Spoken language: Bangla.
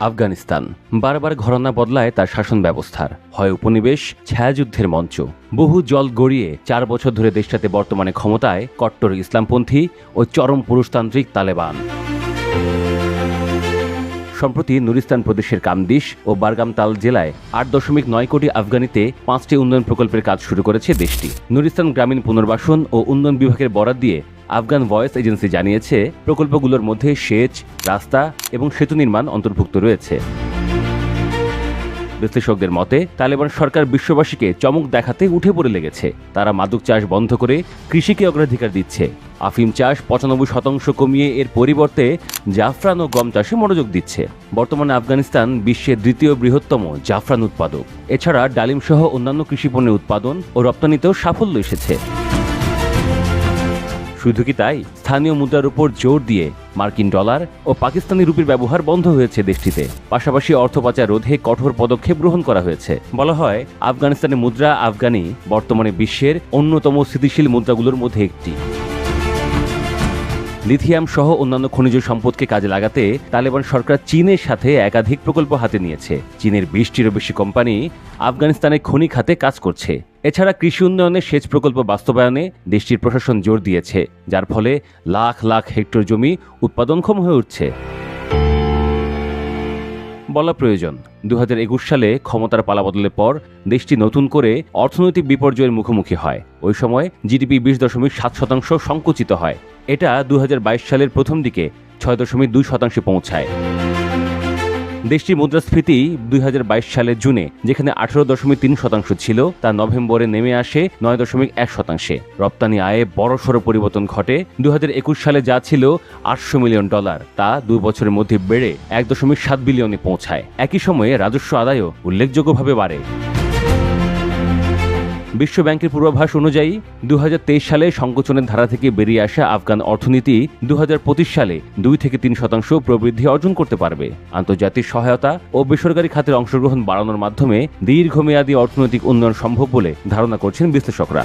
আফগানিস্তান। বারবার ঘরানা বদলায় তার শাসন ব্যবস্থার হয় উপনিবেশ, ছায়াযুদ্ধের মঞ্চ। বহু জল গড়িয়ে চার বছর ধরে দেশটাতে বর্তমানে ক্ষমতায় কট্টর ইসলামপন্থী ও চরম পুরুষতান্ত্রিক তালেবান। সম্প্রতি নুরিস্তান প্রদেশের কামদিশ ও বারগামতাল জেলায় আট দশমিক নয় কোটি আফগানিতে পাঁচটি উন্নয়ন প্রকল্পের কাজ শুরু করেছে দেশটি। নুরিস্তান গ্রামীণ পুনর্বাসন ও উন্নয়ন বিভাগের বরাদ দিয়ে আফগান ভয়েস এজেন্সি জানিয়েছে, প্রকল্পগুলোর মধ্যে সেচ, রাস্তা এবং সেতু নির্মাণ অন্তর্ভুক্ত রয়েছে। বিশ্লেষকদের মতে, তালেবান সরকার বিশ্ববাসীকে চমক দেখাতে উঠে পড়ে লেগেছে। তারা মাদক চাষ বন্ধ করে কৃষিকে অগ্রাধিকার দিচ্ছে। আফিম চাষ পঁচানব্বই শতাংশ কমিয়ে এর পরিবর্তে জাফরান ও গম চাষে মনোযোগ দিচ্ছে। বর্তমানে আফগানিস্তান বিশ্বের দ্বিতীয় বৃহত্তম জাফরান উৎপাদক। এছাড়া ডালিম সহ অন্যান্য কৃষিপণ্যের উৎপাদন ও রপ্তানিতেও সাফল্য এসেছে। শুধু কি তাই? স্থানীয় মুদ্রার উপর জোর দিয়ে মার্কিন ডলার ও পাকিস্তানি রুপির ব্যবহার বন্ধ হয়েছে দেশটিতে। পাশাপাশি অর্থ পাচার রোধে কঠোর পদক্ষেপ গ্রহণ করা হয়েছে। বলা হয়, আফগানিস্তানের মুদ্রা আফগানি বর্তমানে বিশ্বের অন্যতম স্থিতিশীল মুদ্রাগুলোর মধ্যে একটি। লিথিয়াম সহ অন্যান্য খনিজ সম্পদকে কাজে লাগাতে তালেবান সরকার চীনের সাথে একাধিক প্রকল্প হাতে নিয়েছে। চীনের বিশটিরও বেশি কোম্পানি আফগানিস্তানের খনি খাতে কাজ করছে। এছাড়া কৃষি উন্নয়নে সেচ প্রকল্প বাস্তবায়নে দেশটির প্রশাসন জোর দিয়েছে, যার ফলে লাখ লাখ হেক্টর জমি উৎপাদনক্ষম হয়ে উঠছে। বলা প্রয়োজন। দু হাজার একুশ সালে ক্ষমতার পালাবদলের পর দেশটি নতুন করে অর্থনৈতিক বিপর্যয়ের মুখোমুখি হয়। ওই সময় জিডিপি বিশ দশমিক সাত শতাংশ সংকুচিত হয়। এটা দু হাজার বাইশ সালের প্রথম দিকে ছয় দশমিক দুই শতাংশে পৌঁছায়। দেশটির মুদ্রাস্ফীতি দু হাজার বাইশ সালের জুনে, যেখানে আঠারো দশমিক তিন শতাংশ ছিল, তা নভেম্বরে নেমে আসে নয় দশমিক এক শতাংশে। রপ্তানি আয়ে বড়সড় পরিবর্তন ঘটে। দুই হাজার একুশ সালে যা ছিল আটশো মিলিয়ন ডলার, তা দুই বছরের মধ্যে বেড়ে এক দশমিক সাত বিলিয়নে পৌঁছায়। একই সময়ে রাজস্ব আদায়ও উল্লেখযোগ্যভাবে বাড়ে। বিশ্ব ব্যাংকের পূর্বাভাস অনুযায়ী দুহাজার তেইশ সালে সংকোচনের ধারা থেকে বেরিয়ে আসা আফগান অর্থনীতি দু হাজার পঁচিশ সালে দুই থেকে তিন শতাংশ প্রবৃদ্ধি অর্জন করতে পারবে। আন্তর্জাতিক সহায়তা ও বেসরকারি খাতের অংশগ্রহণ বাড়ানোর মাধ্যমে দীর্ঘমেয়াদী অর্থনৈতিক উন্নয়ন সম্ভব বলে ধারণা করছেন বিশ্লেষকরা।